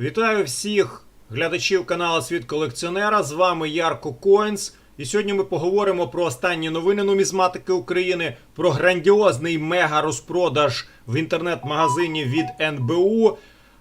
Вітаю всіх глядачів каналу Світ колекціонера. З вами Ярко Коінс. І сьогодні ми поговоримо про останні новини нумізматики України, про грандіозний мега-розпродаж в інтернет-магазині від НБУ,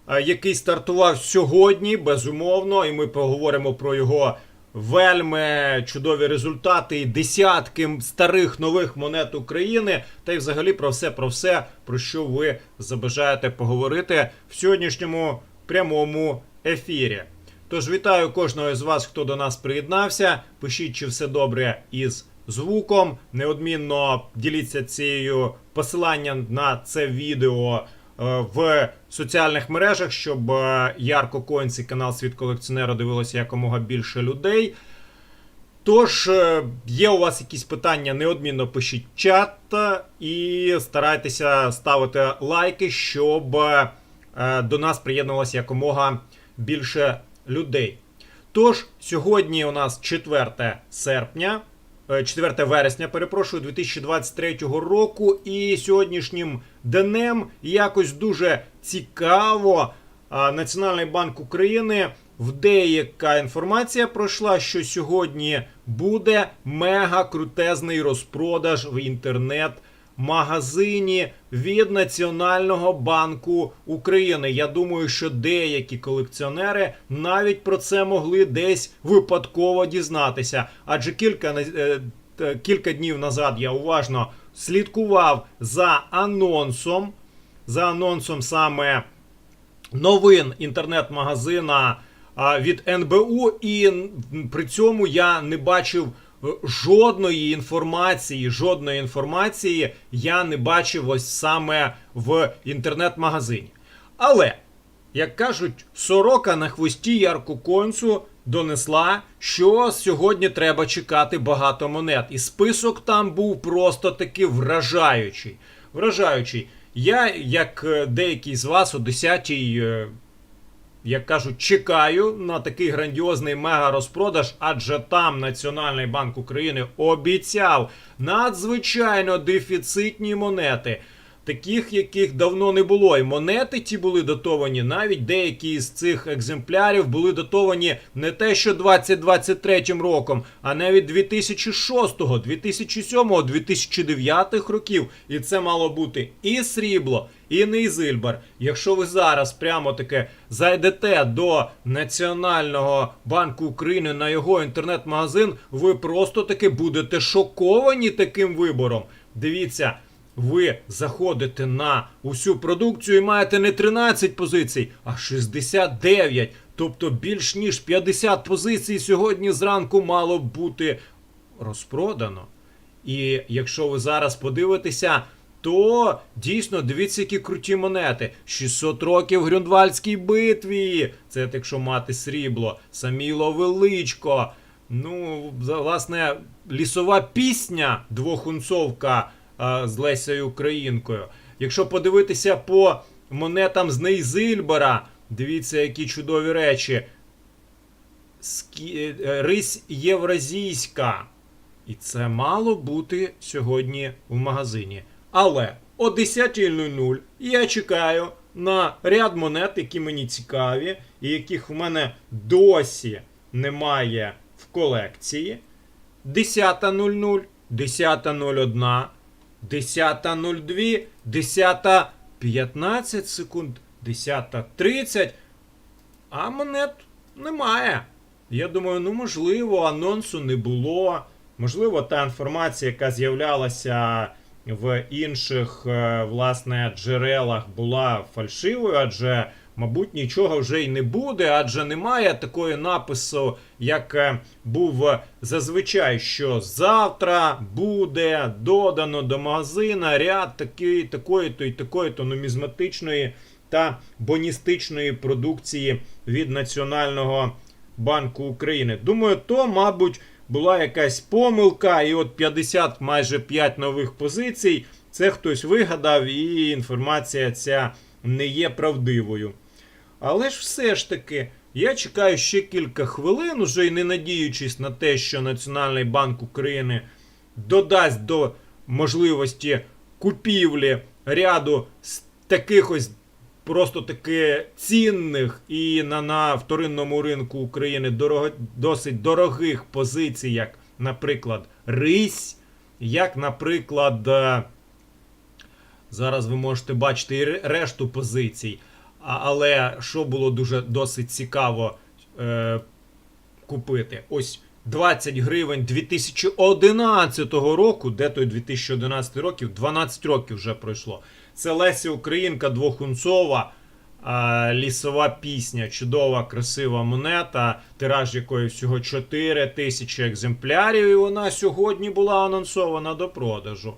е, який стартував сьогодні, безумовно, і ми поговоримо про його вельми чудові результати і десятки старих нових монет України, та й взагалі про все про все, про що ви забажаєте поговорити в сьогоднішньому прямому ефірі. Тож вітаю кожного з вас, хто до нас приєднався. Пишіть, чи все добре із звуком. Неодмінно діліться цією посиланням на це відео е, в соціальних мережах, щоб е, Ярко Коінс і канал Світ колекціонера дивилося якомога більше людей. Тож, е, є у вас якісь питання, неодмінно пишіть чат і старайтеся ставити лайки, щоб до нас приєднувалося якомога більше людей. Тож, сьогодні у нас 4 серпня, е, 4 вересня, перепрошую, 2023 року, і сьогоднішнім днем якось дуже цікаво Національний банк України в деяка інформація пройшла, що сьогодні буде мега крутезний розпродаж в інтернет. Магазині від Національного банку України. Я думаю, що деякі колекціонери навіть про це могли десь випадково дізнатися. Адже кілька е, е, кілька днів назад я уважно слідкував за анонсом, за анонсом саме новин інтернет-магазина від НБУ, і при цьому я не бачив жодної інформації, жодної інформації я не бачив ось саме в інтернет-магазині. Але, як кажуть, сорока на хвості Ярку Концу донесла, що сьогодні треба чекати багато монет. І список там був просто таки вражаючий. Вражаючий. Я, як е, деякі з вас о 10-й, е, як кажуть, чекаю на такий грандіозний мега-розпродаж, адже там Національний банк України обіцяв надзвичайно дефіцитні монети. Таких, яких давно не було. І монети ті були датовані, навіть деякі з цих екземплярів були датовані не те, що 2023 роком, а навіть 2006, 2007, 2009 років. І це мало бути і срібло, і нейзильбар. Якщо ви зараз прямо таки зайдете до Національного банку України на його інтернет-магазин, ви просто таки будете шоковані таким вибором. Дивіться ви заходите на усю продукцію і маєте не 13 позицій, а 69. Тобто більш ніж 50 позицій сьогодні зранку мало б бути розпродано. І якщо ви зараз подивитеся, то дійсно дивіться, які круті монети. 600 років Грюндвальдській битві. Це якщо мати срібло, Саміло Величко. Ну, власне, лісова пісня двохунцовка а, з Лесею Українкою. Якщо подивитися по монетам з Нейзильбера, дивіться, які чудові речі. Скі... е, Рись Євразійська. І це мало бути сьогодні в магазині. Але о 10.00 я чекаю на ряд монет, які мені цікаві, і яких в мене досі немає в колекції. 10.00, 10.01, 10.02, 10.15 секунд, 10.30. А монет немає. Я думаю, ну можливо, анонсу не було. Можливо, та інформація, яка з'являлася в інших е, власне джерелах, була фальшивою, адже, мабуть, нічого вже й не буде, адже немає такої напису, як е, був зазвичай, що завтра буде додано до магазина ряд такий, такої-то і такої-то нумізматичної та боністичної продукції від Національного банку України. Думаю, то, мабуть, була якась помилка, і от 50 майже 5 нових позицій. Це хтось вигадав, і інформація ця не є правдивою. Але ж все ж таки, я чекаю ще кілька хвилин, уже й не надіючись на те, що Національний банк України додасть до можливості купівлі ряду з таких ось просто таки цінних і на, на вторинному ринку України дорого, досить дорогих позицій, як, наприклад, рись, як, наприклад, е, зараз ви можете бачити і решту позицій. Але що було дуже досить цікаво е, купити? Ось 20 гривень 2011 року. Де той 2011 років? 12 років вже пройшло. Це Леся Українка двохунцова. Лісова пісня, чудова, красива монета, тираж якої всього 4 тисячі екземплярів, і вона сьогодні була анонсована до продажу.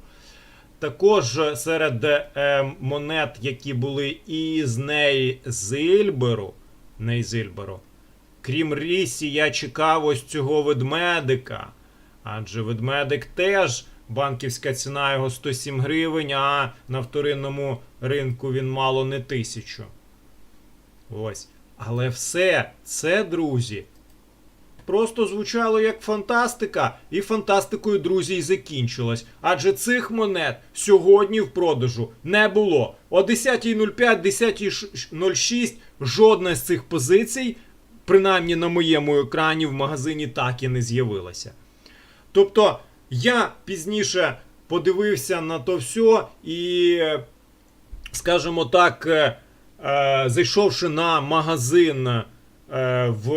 Також е, серед е, монет, які були із неї з Ільберу, не із Ільберу, крім Рісі, я чекав ось цього ведмедика. Адже ведмедик теж банківська ціна його 107 гривень, а на вторинному ринку він мало не тисячу. Ось. Але все це, друзі, просто звучало як фантастика, і фантастикою, друзі, і закінчилось. Адже цих монет сьогодні в продажу не було. О 10.05, 10.06 жодна з цих позицій, принаймні на моєму екрані, в магазині так і не з'явилася. Тобто я пізніше подивився на то все і, скажімо так, е, е, зайшовши на магазин е, в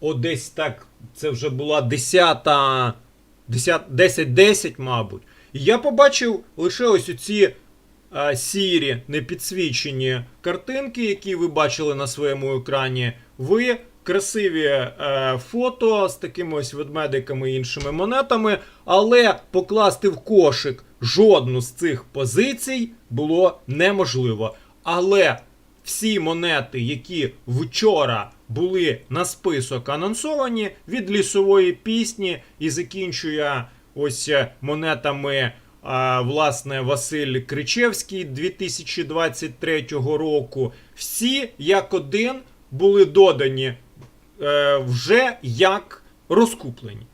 о, десь так, це вже була 10, 10, 10, мабуть. І я побачив лише ось оці е, сірі, непідсвічені картинки, які ви бачили на своєму екрані. Ви красиві е, фото з такими ось ведмедиками і іншими монетами, але покласти в кошик жодну з цих позицій було неможливо. Але всі монети, які вчора були на список анонсовані від лісової пісні і закінчує ось е, монетами. а, Власне, Василь Кричевський 2023 року. Всі як один були додані е, вже як розкуплені.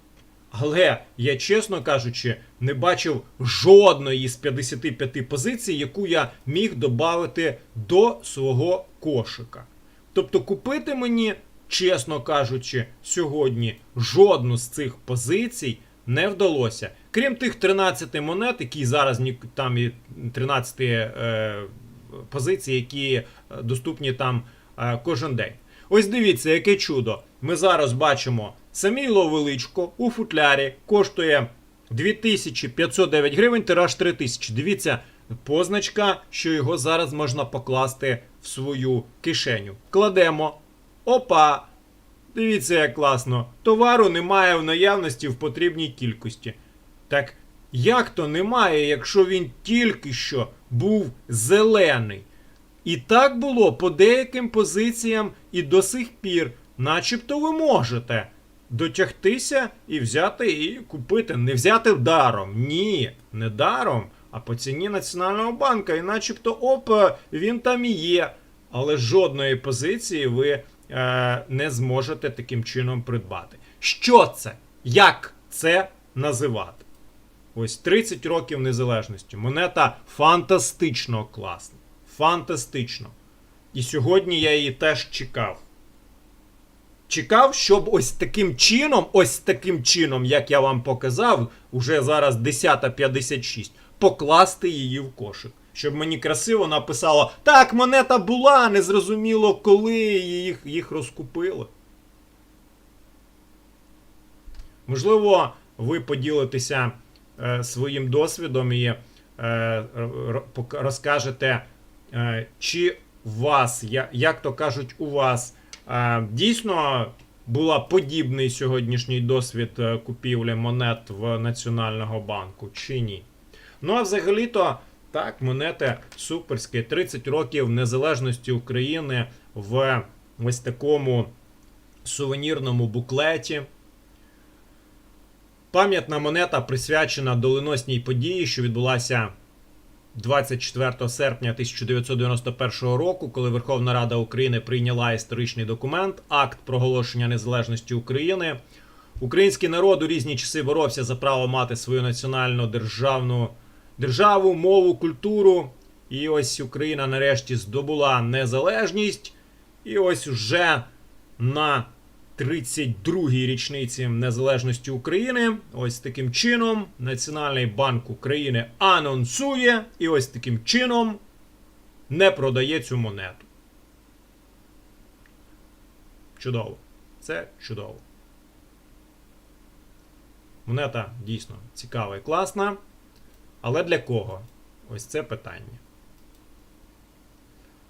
Але я, чесно кажучи, не бачив жодної з 55 позицій, яку я міг додати до свого кошика. Тобто купити мені, чесно кажучи, сьогодні жодну з цих позицій не вдалося. Крім тих 13 монет, які зараз там і 13 е, позицій, які е, доступні там е, кожен день. Ось дивіться, яке чудо. Ми зараз бачимо Саміло величко у футлярі коштує 2509 гривень, тираж 3000. Дивіться, позначка, що його зараз можна покласти в свою кишеню. Кладемо. Опа! Дивіться, як класно. Товару немає в наявності в потрібній кількості. Так як то немає, якщо він тільки що був зелений? І так було по деяким позиціям і до сих пір, начебто ви можете дотягтися і взяти і купити. Не взяти даром. Ні, не даром, а по ціні Національного банка. І начебто, оп, він там і є. Але жодної позиції ви е, не зможете таким чином придбати. Що це? Як це називати? Ось 30 років незалежності. Монета фантастично класна. Фантастично. І сьогодні я її теж чекав. Чекав, щоб ось таким чином, ось таким чином, як я вам показав, уже зараз 10.56, покласти її в кошик. Щоб мені красиво написало: так, монета була, незрозуміло, коли їх, їх розкупили. Можливо, ви поділитеся е, своїм досвідом і е, розкажете, чи у вас, як то кажуть, у вас е, дійсно була подібний сьогоднішній досвід е, купівлі монет в Національного банку, чи ні? Ну а взагалі-то так, монети суперські. 30 років незалежності України в ось такому сувенірному буклеті. Пам'ятна монета присвячена доленосній події, що відбулася 24 серпня 1991 року, коли Верховна Рада України прийняла історичний документ Акт проголошення незалежності України. Український народ у різні часи боровся за право мати свою національну державну державу, мову, культуру. І ось Україна нарешті здобула незалежність. І ось вже на 32-й річниці незалежності України. Ось таким чином Національний банк України анонсує і ось таким чином не продає цю монету. Чудово. Це чудово. Монета дійсно цікава і класна. Але для кого? Ось це питання.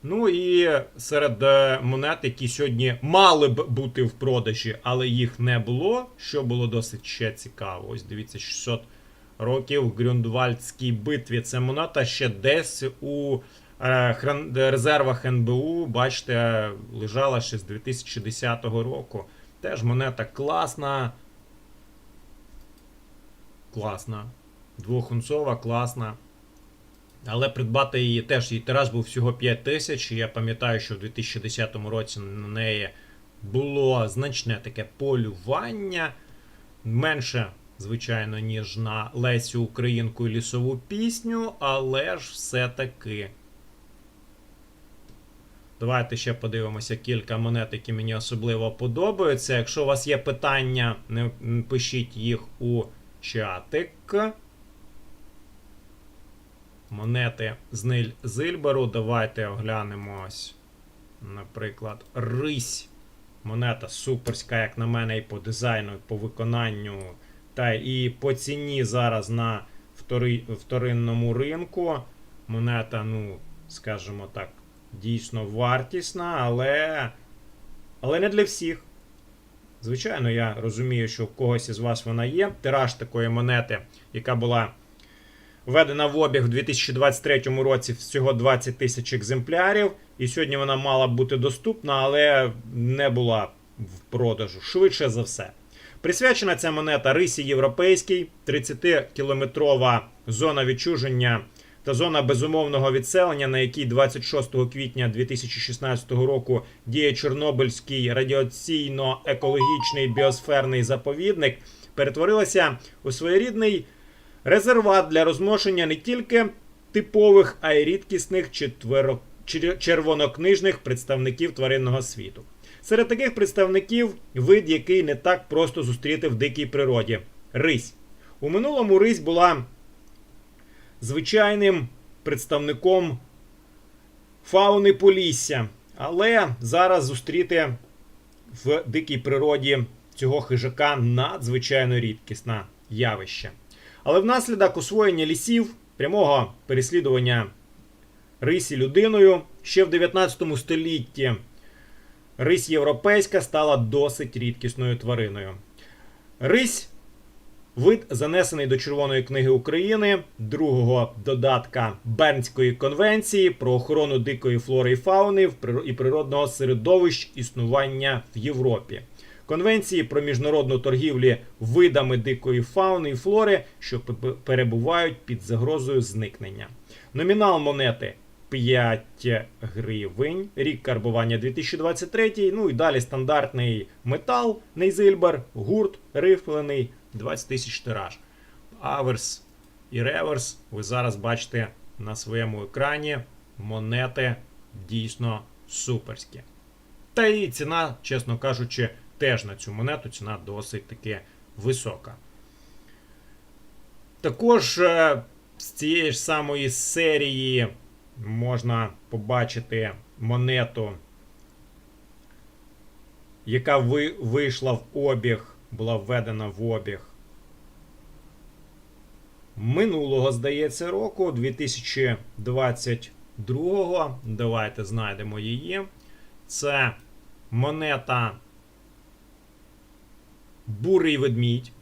Ну і серед е, монет, які сьогодні мали б бути в продажі, але їх не було, що було досить ще цікаво. Ось дивіться, 600 років в Грюндвальдській битві. Це монета ще десь у е, резервах НБУ, бачите, лежала ще з 2010 року. Теж монета класна. Класна. Двохунцова, класна. Але придбати її теж її тираж був всього 5 тисяч. Я пам'ятаю, що в 2010 році на неї було значне таке полювання. Менше, звичайно, ніж на Лесю Українку і лісову пісню, але ж все-таки. Давайте ще подивимося кілька монет, які мені особливо подобаються. Якщо у вас є питання, пишіть їх у чатик. Монети з Ниль Зильберу. Давайте оглянемо ось. Наприклад, Рись. Монета суперська, як на мене, і по дизайну, і по виконанню. Та і по ціні зараз на втори, вторинному ринку. Монета, ну, скажімо так, дійсно вартісна, але. Але не для всіх. Звичайно, я розумію, що в когось із вас вона є. Тираж такої монети, яка була введена в обіг в 2023 році всього 20 тисяч екземплярів. І сьогодні вона мала бути доступна, але не була в продажу. Швидше за все. Присвячена ця монета рисі європейській, 30-кілометрова зона відчуження та зона безумовного відселення, на якій 26 квітня 2016 року діє Чорнобильський радіаційно-екологічний біосферний заповідник, перетворилася у своєрідний резерват для розмноження не тільки типових, а й рідкісних четверо- червонокнижних представників тваринного світу. Серед таких представників вид, який не так просто зустріти в дикій природі рись. У минулому рись була звичайним представником фауни Полісся, але зараз зустріти в дикій природі цього хижака надзвичайно рідкісне явище. Але внаслідок освоєння лісів, прямого переслідування рисі людиною ще в 19 столітті рись європейська стала досить рідкісною твариною. Рись вид занесений до Червоної книги України, другого додатка Бернської конвенції про охорону дикої флори і фауни і природного середовищ існування в Європі. Конвенції про міжнародну торгівлю видами дикої фауни і флори, що перебувають під загрозою зникнення. Номінал монети 5 гривень, рік карбування 2023, ну і далі стандартний метал, нейзильбер, гурт, рифлений, 20 тисяч тираж. Аверс і реверс ви зараз бачите на своєму екрані. Монети дійсно суперські. Та і ціна, чесно кажучи, теж на цю монету ціна досить таки висока. Також е, з цієї ж самої серії можна побачити монету, яка ви- вийшла в обіг, була введена в обіг минулого, здається, року, 2022. Давайте знайдемо її. Це монета Бурий ведмідь.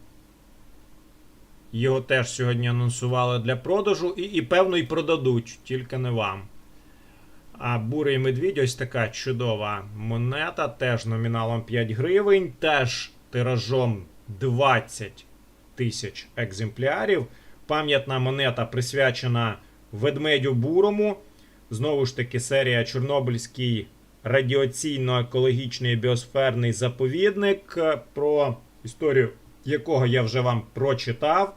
Його теж сьогодні анонсували для продажу, і, і певно, і продадуть, тільки не вам. А бурий медвідь ось така чудова монета, теж номіналом 5 гривень, теж тиражом 20 тисяч екземплярів. Пам'ятна монета присвячена ведмедю бурому. Знову ж таки, серія Чорнобильський радіаційно-екологічний біосферний заповідник, про історію якого я вже вам прочитав.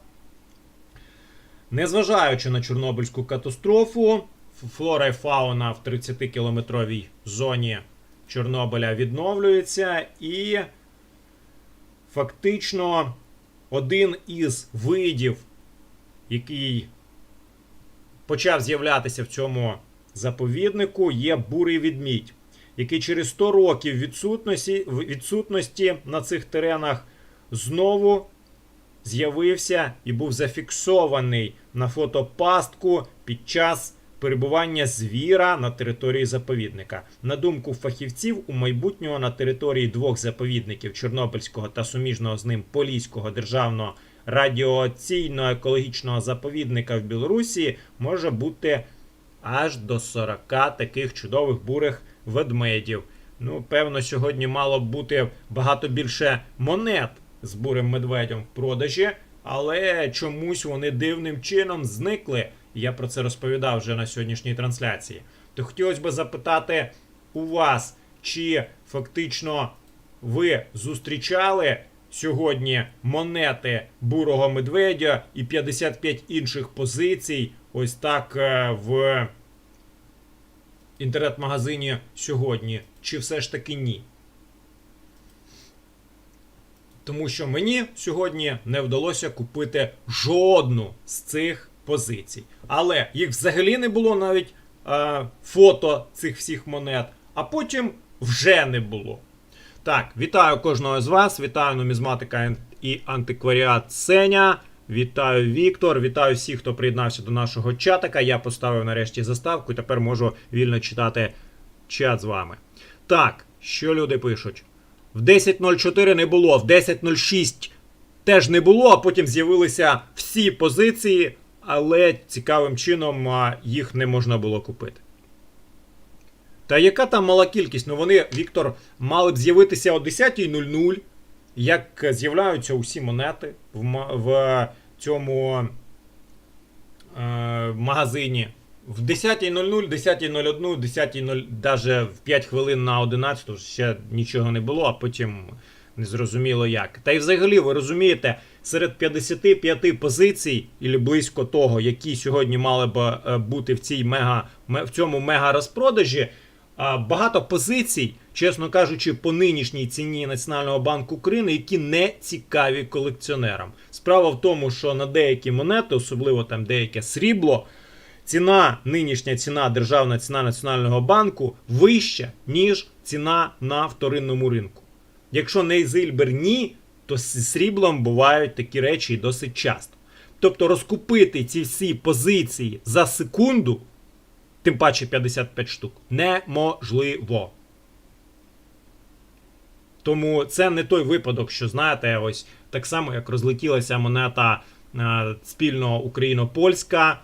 Незважаючи на Чорнобильську катастрофу, флора і фауна в 30-кілометровій зоні Чорнобиля відновлюється, і фактично один із видів, який почав з'являтися в цьому заповіднику, є бурий відмідь, який через 100 років відсутності, відсутності на цих теренах знову з'явився і був зафіксований на фотопастку під час перебування звіра на території заповідника. На думку фахівців, у майбутнього на території двох заповідників Чорнобильського та суміжного з ним Поліського державного радіаційно-екологічного заповідника в Білорусі може бути аж до 40 таких чудових бурих ведмедів. Ну, певно, сьогодні мало б бути багато більше монет з бурим медведем в продажі, але чомусь вони дивним чином зникли. Я про це розповідав вже на сьогоднішній трансляції. То хотілося б запитати у вас, чи фактично ви зустрічали сьогодні монети бурого медведя і 55 інших позицій, ось так е, в інтернет-магазині сьогодні, чи все ж таки ні? Тому що мені сьогодні не вдалося купити жодну з цих позицій. Але їх взагалі не було навіть е, фото цих всіх монет, а потім вже не було. Так, вітаю кожного з вас. Вітаю нумізматика і антикваріат Сеня. Вітаю Віктор, вітаю всіх, хто приєднався до нашого чатика. Я поставив нарешті заставку і тепер можу вільно читати чат з вами. Так, що люди пишуть? В 10.04 не було, в 10.06 теж не було, а потім з'явилися всі позиції, але цікавим чином їх не можна було купити. Та яка там мала кількість? Ну вони, Віктор, мали б з'явитися о 10.00, як з'являються усі монети в, в цьому е, магазині. В 10.00, 10.01, 10.0, навіть в 5 хвилин на 11 ще нічого не було, а потім не зрозуміло як. Та й взагалі, ви розумієте, серед 55 позицій, і близько того, які сьогодні мали б е, бути в, цій мега, в цьому мега розпродажі, багато позицій, чесно кажучи, по нинішній ціні Національного банку України, які не цікаві колекціонерам. Справа в тому, що на деякі монети, особливо там деяке срібло, ціна, нинішня ціна Державна ціна Національного банку вища, ніж ціна на вторинному ринку. Якщо не Зильбер ні, то з сріблом бувають такі речі досить часто. Тобто розкупити ці всі позиції за секунду, тим паче 55 штук, неможливо. Тому це не той випадок, що знаєте, ось так само, як розлетілася монета спільно україно-польська.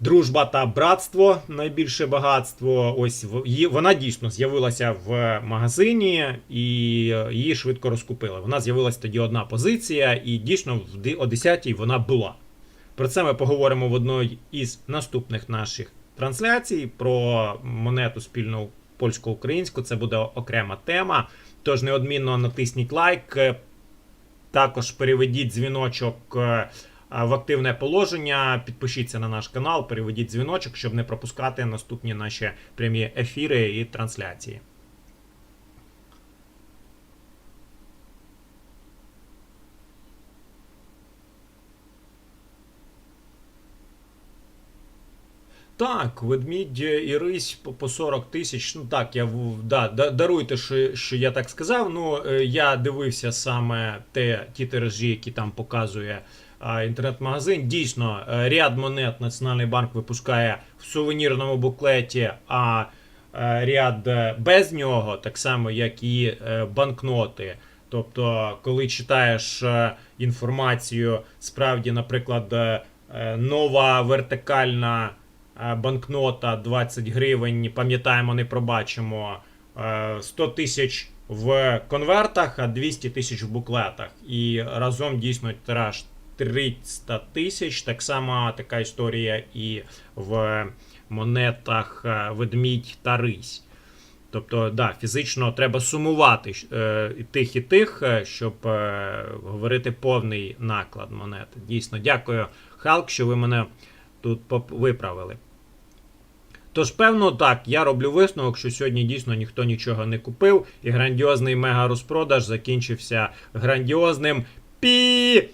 Дружба та братство найбільше багатство. Ось вона дійсно з'явилася в магазині і її швидко розкупили. Вона з'явилася тоді одна позиція, і дійсно в о 10-й вона була. Про це ми поговоримо в одній із наступних наших трансляцій про монету спільну польсько-українську. Це буде окрема тема. Тож неодмінно натисніть лайк. Також переведіть дзвіночок е, в активне положення. Підпишіться на наш канал, переведіть дзвіночок, щоб не пропускати наступні наші прямі ефіри і трансляції. Так, ведмідь і рись по, по 40 тисяч. Ну так, я да, да, даруйте, що, що я так сказав. Ну е, я дивився саме те, ті тиражі, які там показує інтернет-магазин. Дійсно, е, ряд монет Національний банк випускає в сувенірному буклеті, а е, ряд е, без нього, так само як і банкноти. Тобто, коли читаєш інформацію, справді, наприклад, нова вертикальна банкнота 20 гривень, пам'ятаємо, не пробачимо, е, 100 тисяч в конвертах, а 200 тисяч в буклетах. І разом дійсно тираж 300 тисяч. Так само така історія і в монетах е, ведмідь та рись. Тобто, да, фізично треба сумувати е, і тих і тих, е, щоб говорити повний наклад монети. Дійсно, дякую, Халк, що ви мене тут виправили. Тож, певно, так, я роблю висновок, що сьогодні дійсно ніхто нічого не купив, і грандіозний мега розпродаж закінчився грандіозним пі.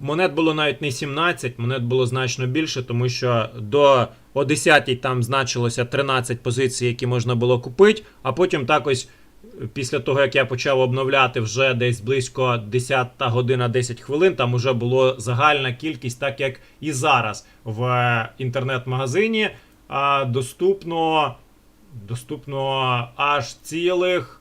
Монет було навіть не 17, монет було значно більше, тому що до о 10 там значилося 13 позицій, які можна було купити, а потім так ось е, після того, як я почав обновляти вже десь близько 10 година 10 хвилин, там вже було загальна кількість, так як і зараз в е, інтернет-магазині доступно, доступно аж цілих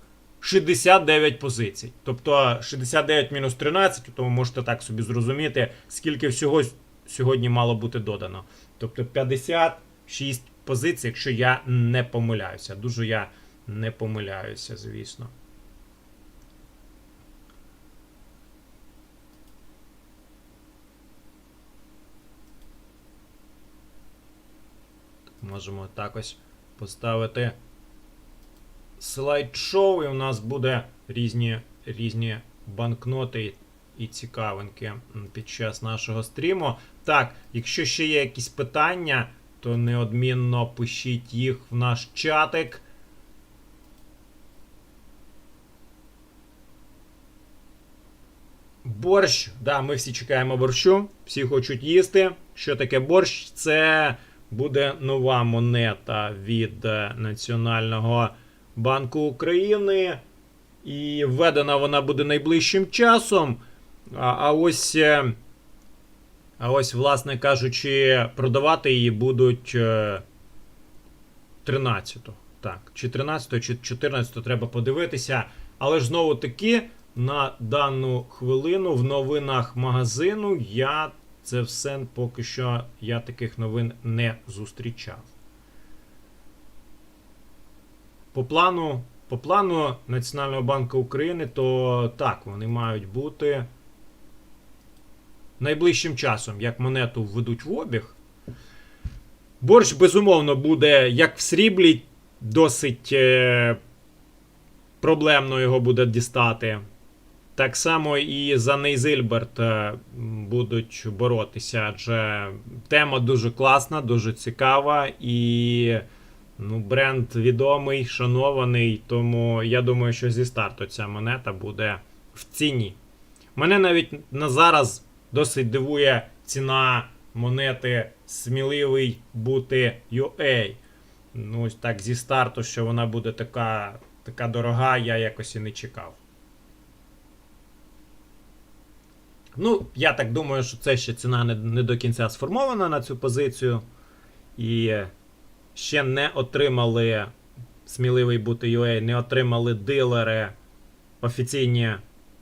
69 позицій. Тобто 69 мінус 13, тому можете так собі зрозуміти, скільки всього сьогодні мало бути додано. Тобто 56 позицій, якщо я не помиляюся. Дуже я не помиляюся, звісно. Можемо так ось поставити слайд-шоу, і у нас буде різні, різні банкноти і цікавинки під час нашого стріму. Так, якщо ще є якісь питання, то неодмінно пишіть їх в наш чатик. Борщ, да, ми всі чекаємо борщу, всі хочуть їсти. Що таке борщ? Це буде нова монета від е, Національного банку України. І введена вона буде найближчим часом. А, а ось, е, а ось, власне кажучи, продавати її будуть е, 13-го. Так, чи 13-го, чи 14-го треба подивитися. Але ж знову таки, на дану хвилину в новинах магазину я це все поки що я таких новин не зустрічав. По плану, по плану Національного банку України, то так, вони мають бути найближчим часом, як монету введуть в обіг. Борщ, безумовно, буде як в сріблі, досить е, проблемно його буде дістати. Так само і за Нейзильберт е, будуть боротися, адже тема дуже класна, дуже цікава і ну, бренд відомий, шанований, тому я думаю, що зі старту ця монета буде в ціні. Мене навіть на зараз досить дивує ціна монети сміливий бути UA. Ну, так зі старту, що вона буде така, така дорога, я якось і не чекав. Ну, я так думаю, що це ще ціна не, не до кінця сформована на цю позицію. І ще не отримали сміливий бути UA, не отримали дилери, офіційні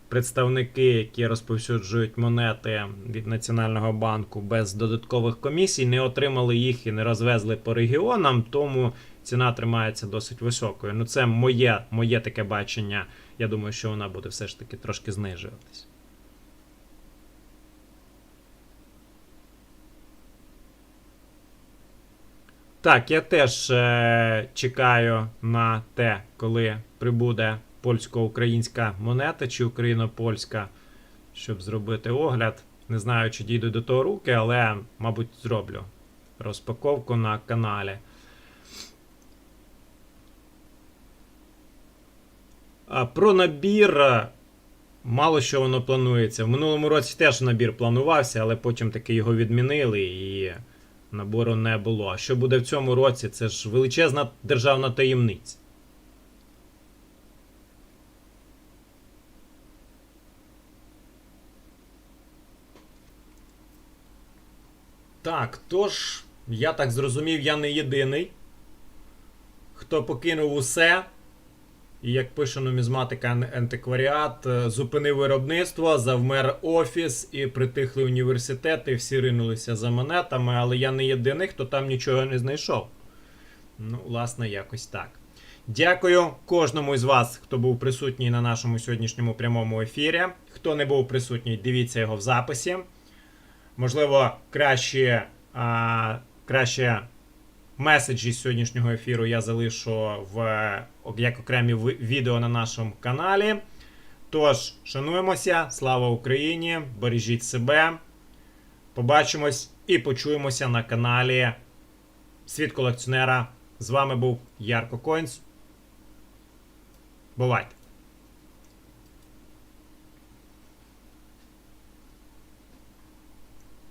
представники, які розповсюджують монети від Національного банку без додаткових комісій, не отримали їх і не розвезли по регіонам, тому ціна тримається досить високою. Ну, це моє, моє таке бачення. Я думаю, що вона буде все ж таки трошки знижуватись. Так, я теж е, чекаю на те, коли прибуде польсько-українська монета чи україно-польська, щоб зробити огляд. Не знаю, чи дійду до того руки, але, мабуть, зроблю розпаковку на каналі. А про набір. е, Мало що воно планується. В минулому році теж набір планувався, але потім таки його відмінили і набору не було. А що буде в цьому році? Це ж величезна державна таємниця. Так, тож, я так зрозумів, я не єдиний, хто покинув усе. І як пише нумізматика антикваріат, е, зупинив виробництво, завмер офіс і притихли університети, всі ринулися за монетами, але я не єдиний, хто там нічого не знайшов. Ну, власне, якось так. Дякую кожному із вас, хто був присутній на нашому сьогоднішньому прямому ефірі. Хто не був присутній, дивіться його в записі. Можливо, краще, а, краще меседжі сьогоднішнього ефіру я залишу в як окремі відео на нашому каналі. Тож, шануємося, слава Україні, бережіть себе. Побачимось і почуємося на каналі Світ колекціонера. З вами був Ярко Койнс. Бувайте!